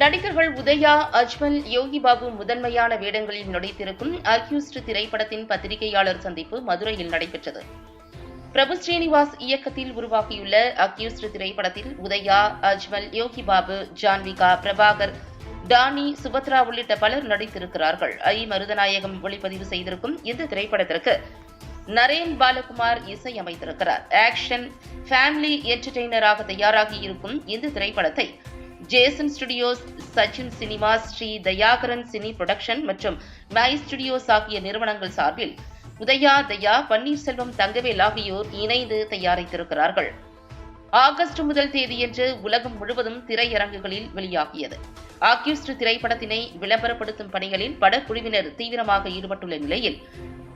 நடிகர்கள் உதயா அஜ்மல் யோகி பாபு முதன்மையான வேடங்களில் நடித்திருக்கும் அக்யூஸ்ட் திரைப்படத்தின் பத்திரிகையாளர் சந்திப்பு மதுரையில் நடைபெற்றது. பிரபு ஸ்ரீனிவாஸ் இயக்கத்தில் உருவாகியுள்ள அக்யூஸ்ட் திரைப்படத்தில் உதயா அஜ்மல் யோகி பாபு ஜான்விகா பிரபாகர் டானி சுபத்ரா உள்ளிட்ட பலர் நடித்திருக்கிறார்கள். ஐ மருதநாயகம் ஒளிப்பதிவு செய்திருக்கும் இந்த திரைப்படத்திற்கு நரேன் பாலகுமார் இசையமைத்திருக்கிறார். ஆக்ஷன் ஃபேமிலி என்டர்டெய்னராக தயாராகி இருக்கும் இந்த திரைப்படத்தை Jason studios Sachin cinemas Sri Dayakaran cine production மற்றும் மை ஸ்டுடியோஸ் ஆகிய நிறுவனங்கள் சார்பில் உதயா தயா பன்னீர்செல்வம் தங்கவேல் ஆகியோர் இணைந்து தயாரித்திருக்கிறார்கள். ஆகஸ்ட் முதல் தேதியன்று உலகம் முழுவதும் திரையரங்குகளில் வெளியாகியது. ஆக்யூஸ்ட் திரைப்படத்தினை விளம்பரப்படுத்தும் பணிகளில் படக்குழுவினர் தீவிரமாக ஈடுபட்டுள்ள நிலையில்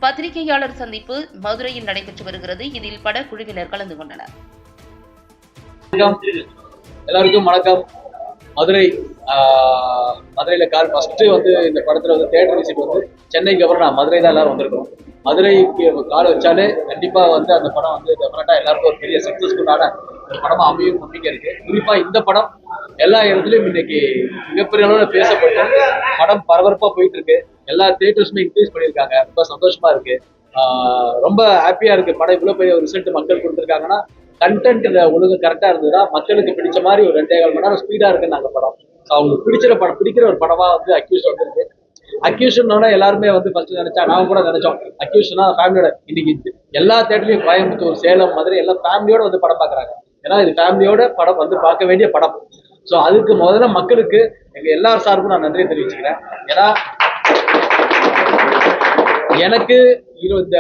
பத்திரிகையாளர் சந்திப்பு மதுரையில் நடைபெற்று வருகிறது. இதில் படக்குழுவினர் கலந்து கொண்டனர். எல்லாருக்கும் வணக்கம். மதுரை மதுரையில் கார் ஃபஸ்ட்டு வந்து இந்த படத்தில் வந்து தேட்டர் விசிட் வந்து சென்னைக்கு அப்புறம் நான் மதுரை தான் எல்லாரும் வந்திருக்கோம். மதுரைக்கு கால் வச்சாலே கண்டிப்பாக வந்து அந்த படம் வந்து டெஃபினட்டாக எல்லாருக்கும் ஒரு பெரிய சக்ஸஸ்ஃபுல்லான ஒரு படமாக அமையும் நம்பிக்கை இருக்குது குறிப்பாக இந்த படம் எல்லா இடத்துலையும் இன்னைக்கு மிகப்பெரிய அளவில் பேசப்பட்டு படம் பரபரப்பாக போயிட்டு இருக்கு எல்லா தேட்டர்ஸுமே இன்க்ரீஸ் பண்ணியிருக்காங்க. ரொம்ப சந்தோஷமா இருக்கு. ரொம்ப ஹாப்பியாக இருக்கு. படம் இவ்வளோ பெரிய ஒரு ரிசல்ட் மக்கள் கொடுத்துருக்காங்கன்னா கண்டென்ட் ஒழுங்கு கரெக்டாக இருந்ததுன்னா மக்களுக்கு பிடிச்ச மாதிரி ஒரு ரெண்டே கால் மணி நேரம் ஸ்பீடாக இருக்குன்னு நாங்கள் படம். ஸோ அவங்களுக்கு பிடிச்சிற படம் பிடிக்கிற ஒரு படமாக வந்து அக்யூஸ் வந்துருக்கு அக்யூஷனோட எல்லாருமே வந்து ஃபர்ஸ்ட் நினைச்சா நாம கூட நினைச்சோம். அக்யூஷனா ஃபேமிலியோட இன்னைக்கு எல்லா தேட்டர்லயும் கோயம்புத்தூர் சேலம் மாதிரி எல்லாம் ஃபேமிலியோட வந்து படம் பாக்குறாங்க. ஏன்னா இது ஃபேமிலியோட படம் வந்து பார்க்க வேண்டிய படம். ஸோ அதுக்கு முதல்ல மக்களுக்கு எங்க எல்லார் சார்பும் நான் நன்றியை தெரிவிச்சுக்கிறேன். ஏன்னா எனக்கு இந்த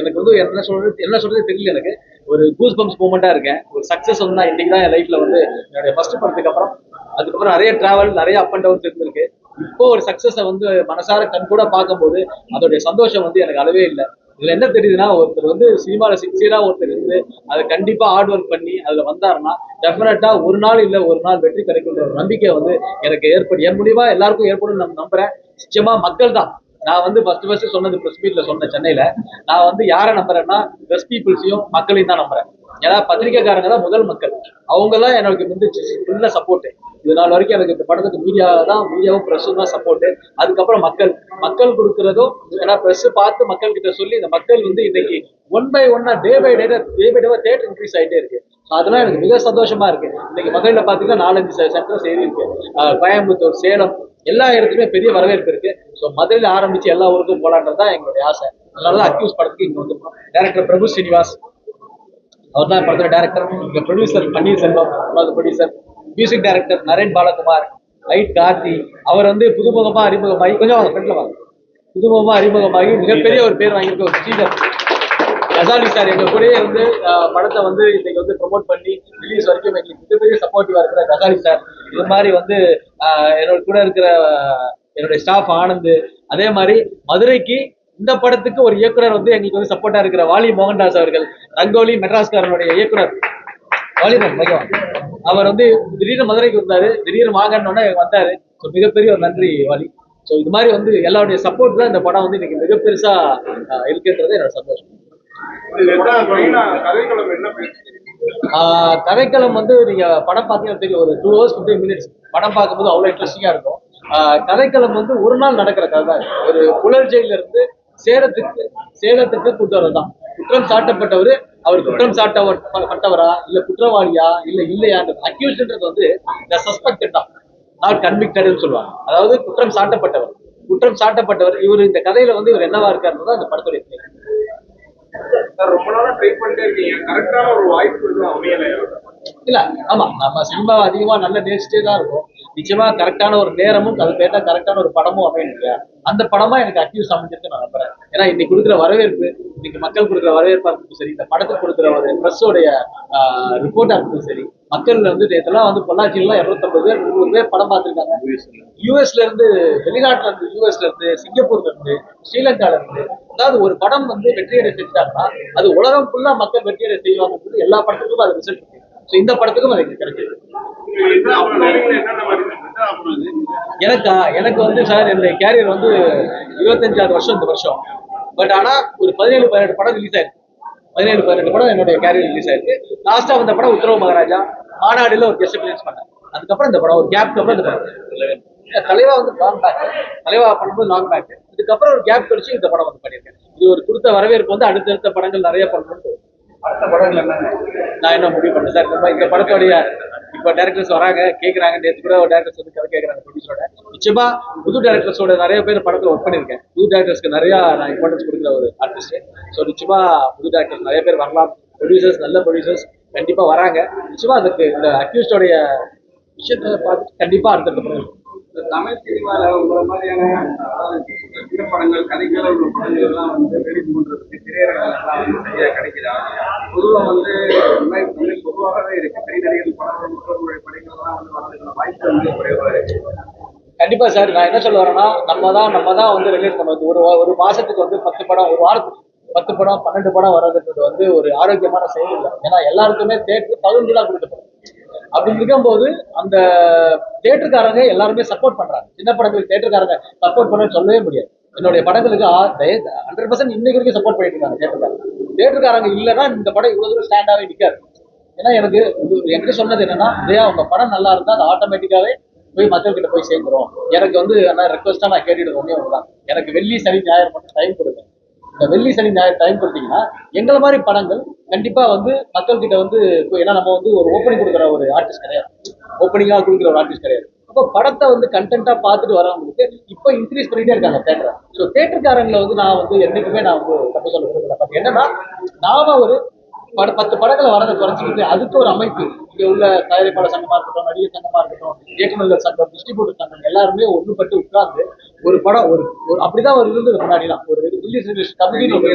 எனக்கு வந்து என்ன சொல்றது என்ன சொல்றது தெரியல எனக்கு. ஒரு கூஸ் பம்ப்ஸ் மூமெண்டா இருக்கேன். ஒரு சக்சஸ் வந்து நான் இன்னைக்கு தான் என் லைஃப்ல வந்து என்னுடைய ஃபர்ஸ்ட் படத்துக்கு அப்புறம் அதுக்கப்புறம் நிறைய டிராவல் நிறைய அப் அண்ட் டவுன்ஸ் இருந்திருக்கு. இப்போ ஒரு சக்சஸை வந்து மனசார கண் கூட பார்க்கும்போது அதோடைய சந்தோஷம் வந்து எனக்கு அளவே இல்லை. இதுல என்ன தெரியுதுன்னா ஒருத்தர் வந்து சினிமாவில் சின்சியரா ஒருத்தர் இருந்து அதை கண்டிப்பா ஹார்ட் ஒர்க் பண்ணி அதுல வந்தாருன்னா டெஃபினட்டா ஒரு நாள் இல்ல ஒரு நாள் வெற்றி கிடைக்குன்ற ஒரு நம்பிக்கை வந்து எனக்கு ஏற்படும் என் மூலியமா எல்லாருக்கும் ஏற்படும் நான் நம்புறேன். நிச்சயமா மக்கள் தான். நான் வந்து ஃபர்ஸ்ட் ஃபர்ஸ்ட் சொன்னது ப்ரெஸ் மீட்ல சொன்ன சென்னையில நான் வந்து யாரை நம்புறேன்னா ப்ரெஸ் பீப்புள்ஸையும் மக்களையும் தான் நம்புறேன். ஏன்னா பத்திரிக்கைக்காரங்க தான் முதல் மக்கள். அவங்க தான் எனக்கு வந்து ஃபுல்லா சப்போர்ட்டு இது நாள் வரைக்கும் எனக்கு இந்த படத்துக்கு மீடியா தான் மீடியாவும் ப்ரெஸ்ஸும் தான் சப்போர்ட்டு அதுக்கப்புறம் மக்கள். மக்கள் கொடுக்கறதும் ஏன்னா ப்ரெஸ் பார்த்து மக்கள் கிட்ட சொல்லி இந்த மக்கள் வந்து இன்னைக்கு ஒன் பை ஒன்னா day by day day by டேவா theatre increase ஆயிட்டே இருக்கு. அதெல்லாம் எனக்கு மிக சந்தோஷமா இருக்கு. இன்னைக்கு மகளில் பாத்தீங்கன்னா நாலஞ்சு சென்டர்ஸ் ஏறி இருக்கு. கோயம்புத்தூர் சேலம் எல்லா இடத்துலயுமே பெரிய வரவேற்பு இருக்கு. ஸோ மதுரையில் ஆரம்பிச்சு எல்லா ஊருக்கும் போலான்றது தான் எங்களுடைய ஆசை. அதனாலதான் அக்யூஸ் படத்துக்கு இங்க வந்து டேரக்டர் பிரபு ஸ்ரீனிவாஸ் அவர் தான் படத்தோட டேரக்டர் இங்க producer Panneerselvam producer music director Naren Balakumar light Karthi. அவர் வந்து புதுமுகமா அறிமுகமாகி கொஞ்சம் அவங்க ஃப்ரெண்ட்ல வாங்க. புதுமுகமா அறிமுகமாகி மிகப்பெரிய ஒரு பேர் வாங்கியிருக்க ஒரு ஸ்ரீதர் கசாலி சார் எங்க கூடயே இருந்து படத்தை வந்து இன்னைக்கு வந்து ப்ரொமோட் பண்ணி ரிலீஸ் வரைக்கும் எங்களுக்கு மிகப்பெரிய சப்போர்ட்டிவா இருக்கிற கசாலி சார் இது மாதிரி வந்து என்னோட கூட இருக்கிற என்னுடைய ஸ்டாஃப் ஆனந்த் அதே மாதிரி மதுரைக்கு இந்த படத்துக்கு ஒரு இயக்குனர் வந்து எங்களுக்கு வந்து சப்போர்ட்டா இருக்கிற வாலி மோகன்தாஸ் அவர்கள் ரங்கோலி மெட்ராஸ்காரனுடைய இயக்குனர். வாலிபன் பகவான் அவர் வந்து திடீர்னு மதுரைக்கு வந்தாரு திடீர்னு வாங்கணும்னா வந்தாரு. ஸோ மிகப்பெரிய ஒரு நன்றி வாலி. ஸோ இது மாதிரி வந்து எல்லாருடைய சப்போர்ட் தான் இந்த படம் வந்து இன்னைக்கு மிக பெருசா இருக்குன்றது என்னோட சந்தோஷம். கதைக்களம் ஆஹ் வந்து நீங்க படம் பார்த்தீங்கன்னா தெரியும் ஒரு டூ ஹவர்ஸ் ஃபிஃப்டீன் மினிட்ஸ் படம் பார்க்கும்போது அவ்வளோ இன்ட்ரெஸ்டிங்கா இருக்கும். ஆஹ் கதைக்களம் வந்து ஒரு நாள் நடக்கிற கதை தான். ஒரு புலர் ஜெயில இருந்து சேலத்துக்கு சேலத்துக்கு கூட்டுறவர் தான். குற்றம் சாட்டப்பட்டவர் அவர் குற்றம் சாட்டப்பட்டவரா இல்ல குற்றவாளியா இல்ல இல்லையான்றது அக்யூஸ்ன்றது வந்து இந்த சஸ்பெக்டட் தான். நாட் கன்விக்டட்னு சொல்லுவாங்க. அதாவது குற்றம் சாட்டப்பட்டவர். குற்றம் சாட்டப்பட்டவர் இவர் இந்த கதையில வந்து இவர் என்னவா இருக்காருன்னு தான் இந்த படத்துடைய ரொம்ப நாளா ட்ரை பண்ணிட்டே இருக்கீங்க. கரெக்டான ஒரு வாய்ப்பு எதுவும் அமையலையா? இல்ல ஆமா நம்ம சினிமா அதிகமா நல்ல நேசிட்டே தான் இருக்கும். நிச்சயமா கரெக்டான ஒரு நேரமும் அது கேட்டா கரெக்டான ஒரு படமும் அமையணும் இல்லையா? அந்த படமா எனக்கு அக்யூஸ் அமைஞ்சிருக்கு நான் நம்புறேன். ஏன்னா இன்னைக்கு கொடுக்குற வரவேற்பு இன்னைக்கு மக்கள் கொடுக்குற வரவேற்பா இருக்கட்டும் சரி இந்த படத்துக்கு கொடுக்குற ஒரு ப்ரெஸ்ஸோடைய ரிப்போர்ட்டா இருக்கட்டும் சரி மக்கள் வந்து நேற்றுலாம் வந்து பொள்ளாச்சியிலாம் இருநூத்தம்பது பேர் நூறு பேர் படம் பார்த்துருக்காங்க. யூஎஸ்ல இருந்து வெளிநாட்டுல இருந்து யூஎஸ்ல இருந்து சிங்கப்பூர்ல இருந்து ஸ்ரீலங்கால இருந்து அதாவது ஒரு படம் வந்து வெற்றியடை செஞ்சாங்கன்னா அது உலகம் ஃபுல்லா மக்கள் வெற்றியடை செய்வாங்க எல்லா படத்துக்கும் அது ரிசல்ட் ஸோ இந்த படத்துக்கும் அது கிடைச்சது எனக்கா எனக்கு வந்து சார் என்னுடைய கேரியர் வந்து இருபத்தஞ்சாறு வருஷம் இந்த வருஷம். பட் ஆனா ஒரு பதினேழு பதினெட்டு படம் ரிலீஸ் ஆயிருக்கு. பதினேழு பதினெட்டு படம் என்னுடைய கேரியர் ரிலீஸ் ஆயிருக்கு. லாஸ்டா வந்த படம் உத்தரவு மகாராஜா. மாநாடுல ஒரு கெஸ்ட் அப்பியரன்ஸ் பண்ணேன் அதுக்கப்புறம் இந்த படம் ஒரு கேப்க்கு அப்புறம் இந்த படம். தலைவா வந்து லாங் பேக் தலைவா பண்ணும்போது லாங் பேக் இதுக்கப்புறம் ஒரு கேப் கழிச்சு இந்த படம் வந்து பண்ணியிருக்கேன் இது ஒரு கொடுத்த வரவேற்பு வந்து அடுத்தடுத்த படங்கள் நிறைய பண்ணணும்னு அடுத்த படங்கள் என்னங்க நான் என்ன முடிவு பண்ணேன் சார். இந்த இந்த படத்தோடைய இப்போ டேரக்டர்ஸ் வராங்க கேட்குறாங்க நேற்று கூட ஒரு டேரக்டர்ஸ் வந்து கதை கேட்குறாங்க ப்ரொடியூசரோட நிச்சயமா புது டேரக்டர்ஸோட நிறைய பேர் படத்தில் ஒர்க் பண்ணியிருக்கேன். புது டேரக்டர்ஸ்க்கு நிறைய நான் இம்பார்ட்டன்ஸ் கொடுக்குற ஒரு ஆர்டிஸ்ட் ஸோ நிச்சயமா புது டேரக்டர்ஸ் நிறைய பேர் வரலாம். ப்ரொடியூசர்ஸ் நல்ல ப்ரொடியூசர்ஸ் கண்டிப்பாக வராங்க. நிச்சயமா அதுக்கு இந்த அக்யூஸ்டோடைய விஷயத்தை பார்த்து கண்டிப்பாக. இந்த தமிழ் சினிமால உங்களை மாதிரியான திரைப்படங்கள் சின்ன படங்கள் கதைகள் உள்ள படங்கள் எல்லாம் வந்து ரிலீஸ் பண்றதுக்கு திரையரங்கெல்லாம் வந்து சரியா கிடைக்குதா? பொதுவா வந்து தமிழ் பொதுவாகவே இருக்கு. பெரிய நடிகர்கள் படங்கள் முக்கிய படங்கள் எல்லாம் வந்து வரதுக்கான வாய்ப்பு வந்து குறைவா இருக்கு. கண்டிப்பா சார் நான் என்ன சொல்ல வரேன்னா நம்ம தான் நம்ம தான் வந்து ரிலீஸ் பண்ணுறது. ஒரு ஒரு மாசத்துக்கு வந்து பத்து படம் ஒரு வாரத்துக்கு பத்து படம் பன்னெண்டு படம் வர்றதுன்றது வந்து ஒரு ஆரோக்கியமான செயல் இல்லை. ஏன்னா எல்லாருக்குமே தேட்டர் பகிர்ந்து தான் கொடுக்கப்படும் அப்படி இருக்கும்போது அந்த தேட்டருக்காரங்க எல்லாருமே சப்போர்ட் பண்றாங்க. சின்ன படங்களுக்கு தேட்டருக்காரங்க சப்போர்ட் பண்ண சொல்லவே முடியாது. என்னுடைய படங்களுக்கு ஹண்ட்ரட் பர்சன்ட் இன்னைக்கு வரைக்கும் சப்போர்ட் பண்ணிட்டு இருக்காங்க தேட்டருக்காரங்க தேட்டருக்காரங்க இல்லைன்னா இந்த படம் இவ்வளவு தூரம் ஸ்டாண்டாகவே நிற்காது ஏன்னா எனக்கு என்கிட்ட சொன்னது என்னன்னா இதே உங்க படம் நல்லா இருந்தா அது ஆட்டோமேட்டிக்காவே போய் மக்கள்கிட்ட போய் சேர்ந்துரும். எனக்கு வந்து நான் ரெக்வஸ்டா நான் கேட்டுட்டு ஒண்ணே ஒண்ணுதான். எனக்கு வெள்ளி சனி ஞாயிறு மட்டும் டைம் கொடுங்க. இந்த வெள்ளி சனி ஞாயிறு டைம் கொடுத்தீங்கன்னா எங்களை மாதிரி படங்கள் கண்டிப்பா வந்து மக்கள்கிட்ட வந்து ஏன்னா நம்ம வந்து ஒரு ஓப்பனிங் கொடுக்குற ஒரு ஆர்டிஸ்ட் கிடையாது. ஓப்பனிங்காக கொடுக்குற ஒரு ஆர்டிஸ்ட் கிடையாது. அப்போ படத்தை வந்து கண்டென்ட்டாக பார்த்துட்டு வரவங்களுக்கு இப்போ இன்க்ரீஸ் பண்ணிட்டே இருக்காங்க தேட்டரை ஸோ தேட்டருக்காரங்களை வந்து நான் வந்து என்னைக்குமே நான் வந்து தப்பு சொல்ல விரும்பல பட் என்னன்னா நாம ஒரு பட பத்து படங்களை வரதை குறைச்சிக்கிட்டு அதுக்கு ஒரு அமைப்பு. இங்க உள்ள தயாரிப்பாளர் சங்கமா இருக்கட்டும் நடிகர் சங்கமா இருக்கட்டும் இயக்குநர்கள் சங்கம் டிஸ்ட்ரிபியூட்டர் சங்கம் எல்லாருமே ஒன்றுபட்டு உட்கார்ந்து ஒரு படம் ஒரு ஒரு அப்படிதான் ஒரு இருந்தது முன்னாடிலாம். ஒரு ரிலீஸ் ரிலீஸ் முன்னாடி ஒரு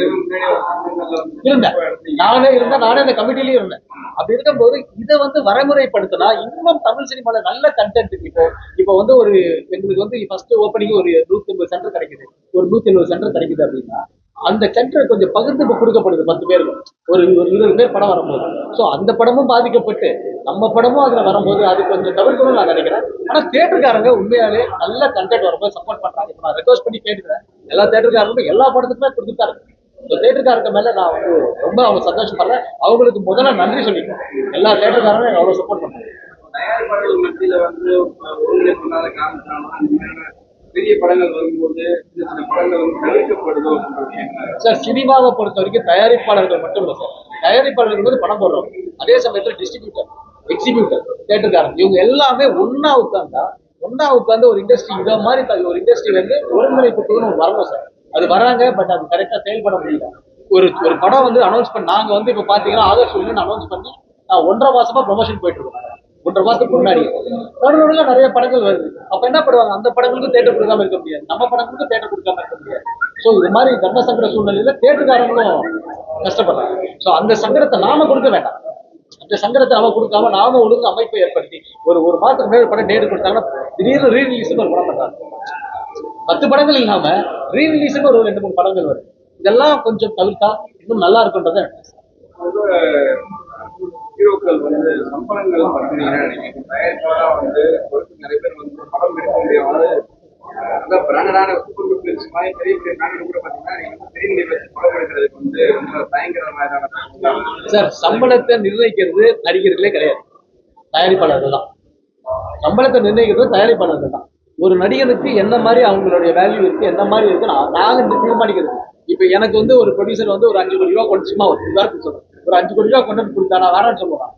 இருந்தேன் நானே இருந்தேன் நானே அந்த கமிட்டிலயும் இருந்தேன். அப்படி இருக்கும்போது இதை வந்து வரைமுறைப்படுத்தினா இன்னும் தமிழ் சினிமால நல்ல கண்டென்ட் இப்போ இப்போ வந்து ஒரு எங்களுக்கு வந்து ஃபர்ஸ்ட் ஓப்பனிங் ஒரு நூத்தி எண்பது சென்டர் கிடைக்குது. ஒரு நூத்தி எழுபது சென்டர் கிடைக்குது அப்படின்னா அந்த சென்டர் கொஞ்சம் பகிர்ந்து இப்போ கொடுக்கப்படுது பத்து பேருக்கு. ஒரு ஒரு இருபது பேர் படம் வரும்போது. ஸோ அந்த படமும் பாதிக்கப்பட்டு நம்ம படமும் அதில் வரும்போது அது கொஞ்சம் தவிர்க்கணும்னு நான் நினைக்கிறேன். ஆனால் தேட்டருக்காரங்க உண்மையாலே நல்ல கண்டென்ட் வரும்போது சப்போர்ட் பண்ணுறாங்க இப்போ நான் ரெக்வஸ்ட் பண்ணி கேட்டுக்கிறேன். எல்லா தேட்டருக்காரங்களும் எல்லா படத்துக்குமே கொடுத்துட்டாரு ஸோ தேட்டருக்காரங்க மேலே நான் வந்து ரொம்ப அவங்க சந்தோஷப்படுறேன். அவங்களுக்கு முதல்ல நன்றி சொல்லிக்கிறேன். எல்லா தேட்டருக்காரங்களும் அவ்வளோ சப்போர்ட் பண்ணுறாங்க தயாரிப்பாளர்கள் மத்தியில் வந்து பண்ணாத காரணத்தினால பெரிய படங்கள் வரும்போது சின்ன சின்ன வந்து தவிர்க்கப்படுதோ சார் சினிமாவை பொறுத்த வரைக்கும் தயாரிப்பாளர்கள் மட்டும் இல்லை சார். தயாரிப்பாளர்கள் வந்து பணம் போடுறோம். அதே சமயத்தில் டிஸ்ட்ரிபியூட்டர் எக்ஸிபியூட்டர் தேட்டர்காரன் இவங்க எல்லாமே ஒன்னா உட்காந்தா ஒன்னா உட்காந்து ஒரு இண்டஸ்ட்ரி இதை மாதிரி ஒரு இண்டஸ்ட்ரி வந்து ஒருங்கிணைப்புக்குன்னு வரணும் சார். அது வராங்க பட் அது கரெக்டாக செயல்பட முடியல. ஒரு ஒரு படம் வந்து அனௌன்ஸ் பண்ண நாங்க வந்து இப்போ பாத்தீங்கன்னா ஆகஸ்ட் ஒன்று அனௌன்ஸ் பண்ணி நான் ஒன்றரை மாசமா ப்ரொமோஷன் போயிட்டு இருக்கோம். ஒன்றரை மாதத்துக்கு முன்னாடி. நடுநடுல நிறைய படங்கள் வருது. அப்ப என்ன பண்ணுவாங்க? அந்த படங்களுக்கு தேட்டர் கொடுக்காம இருக்க முடியாது. நம்ம படங்களுக்கு தேட்டர் கொடுக்காம இருக்க முடியாது. ஸோ இது மாதிரி தர்ம சங்கட சூழ்நிலையில தேட்டருக்காரங்களும் கஷ்டப்படுறாங்க. ஸோ அந்த சங்கடத்தை நாம கொடுக்க வேண்டாம். அந்த சங்கடத்தை நாம கொடுக்காம நாம ஒழுங்கு அமைப்பை ஏற்படுத்தி ஒரு ஒரு மாதத்துக்கு மேல் படம் டேட் கொடுத்தாங்கன்னா திடீர்னு ரீ ஒரு படம் பண்றாங்க பத்து படங்கள் இல்லாம ரீ ஒரு ரெண்டு மூணு படங்கள் வரும் இதெல்லாம் கொஞ்சம் தவிர்த்தா இன்னும் நல்லா இருக்குன்றதை ஹீரோக்கள் வந்து சம்பளங்கள் பார்த்தீங்கன்னா நீங்க வந்து நிறைய பேர் வந்து படம் எடுக்க முடியாது அதான் பிராண்டடான சூப்பர் மாதிரி பெரிய பெரிய பிராண்டட் கூட பார்த்தீங்கன்னா பெரிய நிலை வச்சு படம் எடுக்கிறதுக்கு வந்து ரொம்ப பயங்கர மாதிரியான சார் சம்பளத்தை நிர்ணயிக்கிறது நடிகர்களே கிடையாது. தயாரிப்பாளர்கள் தான். சம்பளத்தை நிர்ணயிக்கிறது தயாரிப்பாளர்கள் தான். ஒரு நடிகனுக்கு என்ன மாதிரி அவங்களுடைய வேல்யூ இருக்கு என்ன மாதிரி இருக்கு நான் நாங்க தீர்மானிக்கிறது. இப்போ எனக்கு வந்து ஒரு ப்ரொடியூசர் வந்து ஒரு அஞ்சு கோடி ரூபா கொண்டு சும்மா ஒரு உதாரணத்துக்கு சொல்றேன். ஒரு அஞ்சு கோடி ரூபா கொண்டு வந்து கொடுத்தா நான் வேணாம்னு சொல்லுவான்.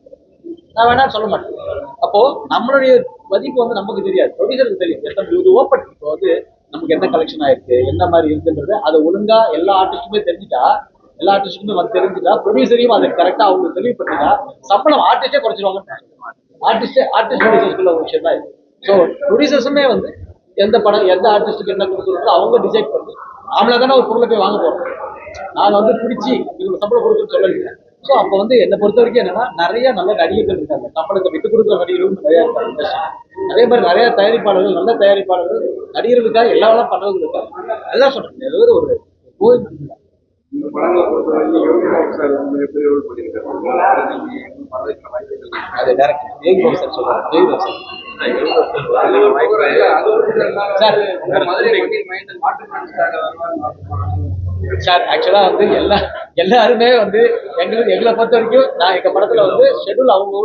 நான் வேணாம்னு சொல்ல மாட்டேன். அப்போ நம்மளுடைய மதிப்பு வந்து நமக்கு தெரியாது. ப்ரொடியூசருக்கு தெரியும். எத்தனை இது ஓப்பன் இப்போ வந்து நமக்கு என்ன கலெக்ஷன் ஆயிருக்கு என்ன மாதிரி இருக்குன்றது அதை ஒழுங்கா எல்லா ஆர்டிஸ்ட்டுமே தெரிஞ்சுட்டா எல்லா ஆர்டிஸ்ட்டுமே வந்து தெரிஞ்சுட்டா ப்ரொடியூசரையும் அதை கரெக்டா அவங்களுக்கு தெளிவுபடுத்திட்டா சம்பளம் ஆர்டிஸ்டே குறைச்சிருவாங்க. ஆர்டிஸ்டே ஆர்டிஸ்ட் ப்ரொடியூசர்ஸ்குள்ள ஒரு விஷயம் தான் இது ஸோ ப்ரொடியூசர்ஸுமே வந்து எந்த படம் எந்த ஆர்டிஸ்ட்டுக்கு என்ன கொடுக்குறதோ அவங்க டிசைட் பண்ணி நாமளா தானே ஒரு பொருளை போய் வாங்க போறோம். நான் வந்து பிடிச்சி இவங்க சம்பளம் கொடுக்குன்னு சொல்லல. ஸோ அப்போ வந்து என்னை பொறுத்த வரைக்கும் என்னன்னா நிறைய நல்ல நடிகர்கள் இருக்காங்க சம்பளத்தை விட்டு கொடுக்குற நடிகர்களும் நிறைய இருக்காங்க. அதே மாதிரி நிறைய தயாரிப்பாளர்கள் நல்ல தயாரிப்பாளர்கள் நடிகர்களுக்காக எல்லா வேலை பண்ணவங்க இருக்காங்க அதுதான் சொல்றேன் ஏதோ ஒரு கோயில் அது டேரக்ட் ஏகி பாபு சார் பாபு மதுரை வருவாங்க சார் ஆக்சுவலா வந்து எல்லா எல்லாருமே வந்து எங்களுக்கு எங்களை பொறுத்த வரைக்கும் நான் எங்க படத்துல வந்து ஷெட்யூல் அவங்க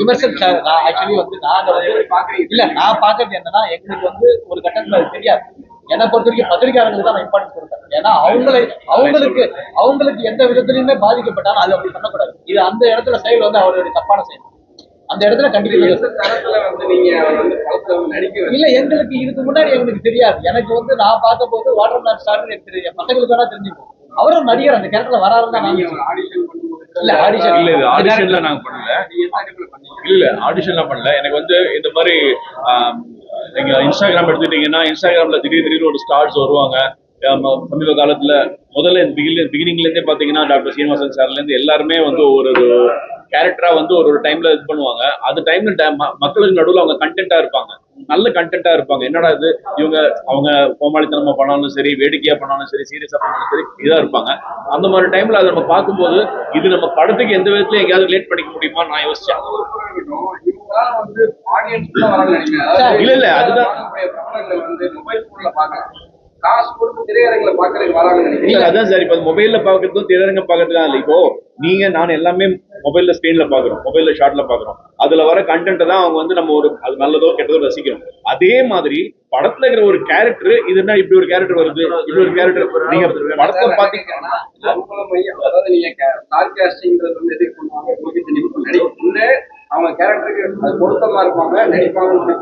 விமர்சனம் சார் நான் ஆக்சுவலி வந்து அதை வந்து இல்ல நான் பாக்குறது என்னன்னா எங்களுக்கு வந்து ஒரு கட்டத்துல அது தெரியாது. என்னை பொறுத்த வரைக்கும் பத்திரிகையாளர்களுக்கு தான் நான் இம்பார்ட்டன்ஸ் கொடுத்தேன் ஏன்னா அவங்களை அவங்களுக்கு அவங்களுக்கு எந்த விதத்திலயுமே பாதிக்கப்பட்டாலும் அது அப்படி பண்ணக்கூடாது. இது அந்த இடத்துல செயல் வந்து அவருடைய தப்பான செயல். அந்த இடத்துல கண்டிப்பா இல்ல எங்களுக்கு இதுக்கு முன்னாடி எங்களுக்கு தெரியாது. எனக்கு வந்து நான் பார்த்த போது வாட்டர் மேன் ஸ்டார் எனக்கு தெரியும். பசங்களுக்கு வேணா தெரிஞ்சுக்கும் அவரும் நடிகர் அந்த கேரக்டர் வராருன்னு தான் நினைச்சேன். ஆடிஷன் இல்ல, இல்ல இது ஆடிஷன்ல நாங்க பண்ணல. இல்ல இல்ல ஆடிஷன்லாம் பண்ணல. எனக்கு வந்து இந்த மாதிரி நீங்க இன்ஸ்டாகிராம் எடுத்துட்டீங்கன்னா இன்ஸ்டாகிராம்ல திடீர் திடீர்னு ஒரு ஸ்டார்ஸ் வருவாங்க. சமீப காலத்துல முதல்ல பிகினிங்ல இருந்தே பாத்தீங்கன்னா டாக்டர் சீனிவாசன் சார்ல இருந்து எல்லாருமே வந்து ஒரு கேரக்டரா வந்து ஒரு ஒரு டைம்ல இது பண்ணுவாங்க. அது டைம்ல மக்களுக்கு நடுவுல அவங்க கண்டென்ட்டா இருப்பாங்க. நல்ல கண்டென்ட்டா இருப்பாங்க. என்னடா இது? இவங்க அவங்க கோமாளித்தனமா பண்ணாலும் சரி வேடிக்கையா பண்ணாலும் சரி சீரியஸா பண்ணாலும் சரி இதா இருப்பாங்க. அந்த மாதிரி டைம்ல அதை நம்ம பார்க்கும்போது இது நம்ம படத்துக்கு எந்த விதத்துல எங்கேயாவது ரிலேட் பண்ணிக்க முடியுமா? நான் யோசிச்சேன். இல்ல, இல்ல, அதுதான். வந்து திரையரங்குல பாக்குறதுக்கு வராங்க இல்ல நினைக்கிறேன் அதான் சார் இப்ப மொபைல்ல பாக்குறதும் திரையரங்க பாக்குறதுலாம் இல்ல. இப்போ நீங்க நான் எல்லாமே மொபைல்ல ஸ்கிரீன்ல பாக்குறோம் மொபைல்ல ஷார்ட்ல பாக்குறோம் அதுல வர கண்டென்ட் தான் அவங்க வந்து நம்ம ஒரு அது நல்லதோ கெட்டதோ ரசிக்கிறோம் அதே மாதிரி படத்துல இருக்கிற ஒரு கேரக்டர் இது என்ன இப்படி ஒரு கேரக்டர் வருது இப்படி ஒரு கேரக்டர் நீங்க படத்தை பாத்தீங்கன்னா அதாவது நீங்க ஸ்டார் காஸ்டிங்கிறது வந்து எதுக்கு பண்ணுவாங்க? உங்களுக்கு தெரியும். நடிப்பு அவங்க கேரக்டருக்கு அது பொருத்தமா இருப்பாங்க நடிப்பாங்கன்னு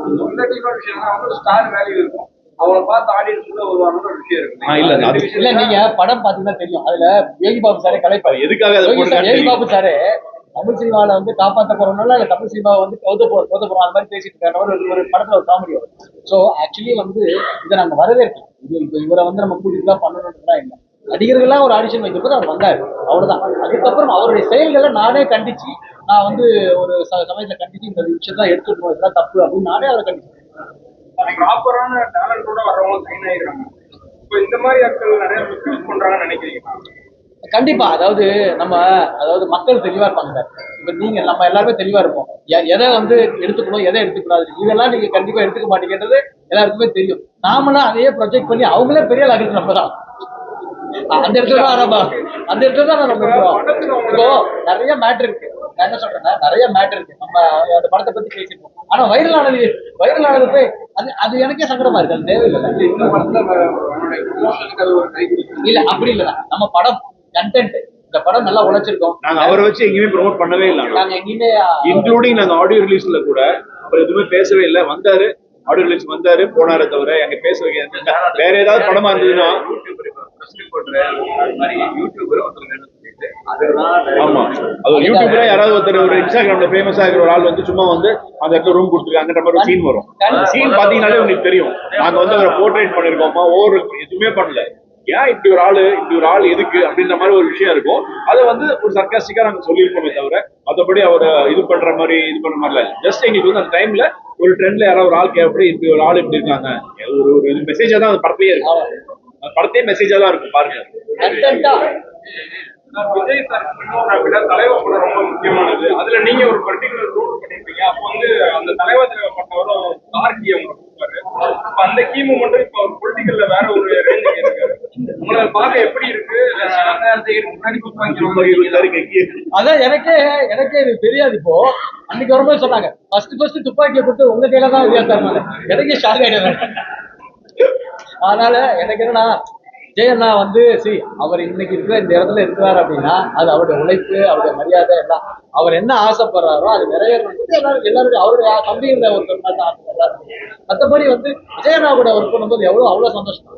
இன்னொரு விஷயம் அவங்க ஸ்டார் வேல்யூ இருக்கும். அவங்கள பார்த்து ஆடியன்ஸ் உள்ள வருவாங்கன்னு ஒரு விஷயம் இருக்கு. இல்ல, இந்த அது- விஷயம். இல்ல நீங்க படம் பாத்தீங்கன்னா தெரியும். அதுல யோகி பாபு சாரே கலைப்பாரு. எதுக்காக அதை யோகி. பாபு சாரே தமிழ் சினிமால வந்து காப்பாத்த போறோம்னால இல்ல தமிழ் சினிமாவை வந்து கவுத்த போறோம் கவுத்த போறோம் அந்த மாதிரி பேசிட்டு இருக்காரு. ஒரு ஒரு படத்துல ஒரு காமெடி வரும் சோ ஆக்சுவலி வந்து இதை நாங்க வரவேற்கலாம் இது இப்ப இவரை வந்து நம்ம கூட்டிட்டு தான் பண்ணணும்ன்றதுலாம் இல்லை. நடிகர்கள்லாம் ஒரு ஆடிஷன் வைக்கும்போது அவர் வந்தாரு. அவ்வளவுதான். அதுக்கப்புறம் அவருடைய செயல்களை நானே கண்டிச்சு நான் வந்து ஒரு ச- சமயத்துல கண்டிச்சு இந்த விஷயத்தான் எடுத்துக்கணும் இதெல்லாம் தப்பு அப்படின்னு நானே அதை கண்டிச்சேன் ப்ராப்பரான டேலண்டோட வரவங்க சைன் ஆயிடுறாங்க. இப்போ இந்த மாதிரி ஆட்கள் நிறைய மிஸ்யூஸ் பண்றாங்கன்னு நினைக்கிறீங்க கண்டிப்பா. அதாவது நம்ம அதாவது மக்கள் தெளிவா இருப்பாங்க சார். இப்ப நீங்க நம்ம எல்லாருமே தெளிவா இருப்போம். எ- எதை வந்து எடுத்துக்கணும் எதை எடுத்துக்கூடாது? இதெல்லாம் நீங்க கண்டிப்பா எடுத்துக்க மாட்டீங்கன்றது எல்லாருக்குமே தெரியும். நாமளும் அதையே ப்ரொஜெக்ட் பண்ணி அவங்களே பெரிய ஆகிறது நம்ம தான் அந்த இடத்துல தான் நம்ம அந்த இடத்துல தான் நம்ம இப்போ நிறைய மேட்டர் இருக்கு. நான் என்ன சொல்றேன்னா நிறைய மேட்டர் இருக்கு. நம்ம அந்த படத்தை பத்தி பேசிருக்கோம் ஆனா வைரல் ஆனது வைரல் ஆனது போய் அது அது எனக்கே சங்கடமா இருக்கு. அது தேவையில்லை. இல்ல அப்படி இல்ல. நம்ம படம் கண்டென்ட் இந்த படம் நல்லா உழைச்சிருக்கோம். நாங்க அவரை வச்சு எங்கேயுமே ப்ரோமோட் பண்ணவே இல்லை. நாங்க எங்கேயுமே இன்க்ளூடிங் நாங்க ஆடியோ ரிலீஸ்ல கூட அவர் எதுவுமே பேசவே இல்லை. வந்தாரு. ஆடியோ ரிலீஸ் வந்தாரு போனாரே தவிர எங்க பேச வைக்க வேற ஏதாவது படமா இருந்ததுன்னா ஆமா. அது யூடியூப்ல யாராவது ஒருத்தர் ஒரு இன்ஸ்டாகிராம்ல ஃபேமஸ் ஆகிற ஒரு ஆள் வந்து சும்மா வந்து அந்த இடத்துல ரூம் கொடுத்துருக்காங்கன்ற மாதிரி ஒரு சீன் வரும். சீன் பாத்தீங்கன்னாலே உங்களுக்கு தெரியும். நாங்க வந்து அவரை போர்ட்ரேட் பண்ணிருக்கோமா ஓவர் எதுவுமே பண்ணல. ஏன் இப்படி ஒரு ஆளு இப்படி ஒரு ஆள் எதுக்கு அப்படின்ற மாதிரி ஒரு விஷயம் இருக்கும். அதை வந்து ஒரு சர்க்காஸ்டிக்கா நாங்க சொல்லியிருப்போமே தவிர மற்றபடி அவரை இது பண்ற மாதிரி இது பண்ண மாதிரி இல்ல. ஜஸ்ட் எங்களுக்கு வந்து அந்த டைம்ல ஒரு ட்ரெண்ட்ல யாராவது ஒரு ஆள் கேப்படி இப்படி ஒரு ஆள் இப்படி இருக்காங்க. ஒரு ஒரு மெசேஜா தான் அந்த படத்திலேயே இருக்கும். படத்தையே மெசேஜா தான் இருக்கும் பாருங்க. விஜய் சார் விட தலைவர் படம் ரொம்ப முக்கியமானது. அதுல நீங்க ஒரு பர்டிகுலர் ரோல் பண்ணிருப்பீங்க. அப்போ வந்து அந்த தலைவர் தேவைப்பட்டவரும் கார்கி அவங்க கொடுப்பாரு. அப்ப அந்த கீ மூமெண்ட் இப்ப அவர் பொலிட்டிக்கல்ல வேற ஒரு ரேஞ்சுக்கு இருக்காரு உங்களை பார்க்க எப்படி இருக்கு. அதான் எனக்கே எனக்கே இது தெரியாது இப்போ. அன்னைக்கு வரும்போது சொன்னாங்க ஃபர்ஸ்ட் ஃபர்ஸ்ட் துப்பாக்கியை கொடுத்து உங்க கையில தான் வித்தியாசம் எனக்கே ஷாக் ஆயிடுறேன் அதனால எனக்கு என்னன்னா ஜெயண்ணா வந்து சி அவர் இன்னைக்கு இருக்கிற இந்த இடத்துல இருக்கிறாரு அப்படின்னா அது அவருடைய உழைப்பு அவருடைய மரியாதை எல்லாம். அவர் என்ன ஆசைப்படுறாரோ அது நிறைவேறது எல்லாரும் அவருடைய தம்பிங்கிற ஒரு தான் ஆசை எல்லாருக்கும் மற்றபடி வந்து விஜயண்ணா கூட ஒர்க் பண்ணும்போது எவ்வளோ அவ்வளோ சந்தோஷம்.